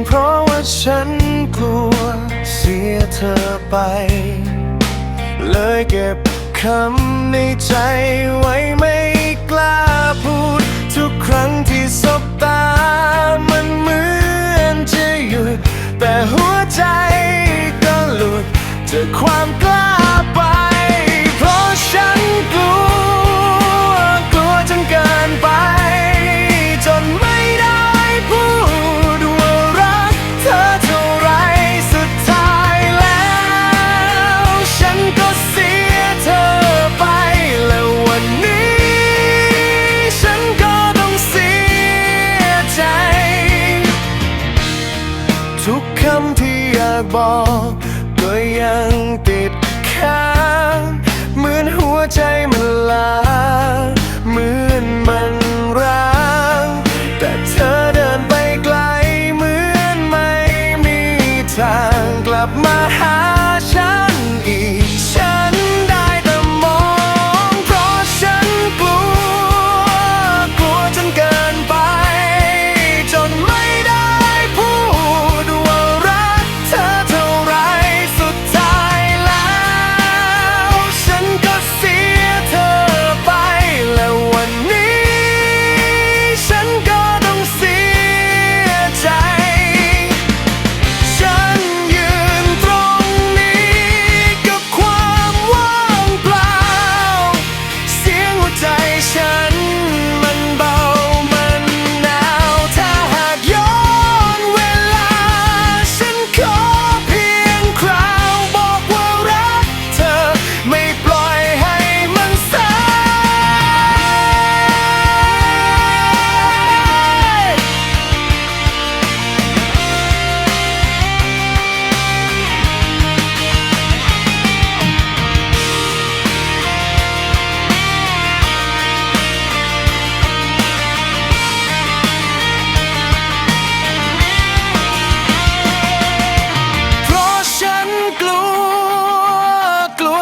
งเพราะว่าฉันกลัวเสียเธอไป เลยเก็บคำในใจไว้ไม่กล้าพูด ทุกครั้งที่สบตา มันเหมือนจะหยุด แต่หัวใจก็หลุดจากความกล้าไป เพราะฉันกลัว ทุกคำที่อยากบอก ก็ยังติดค้า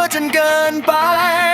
virgin gun by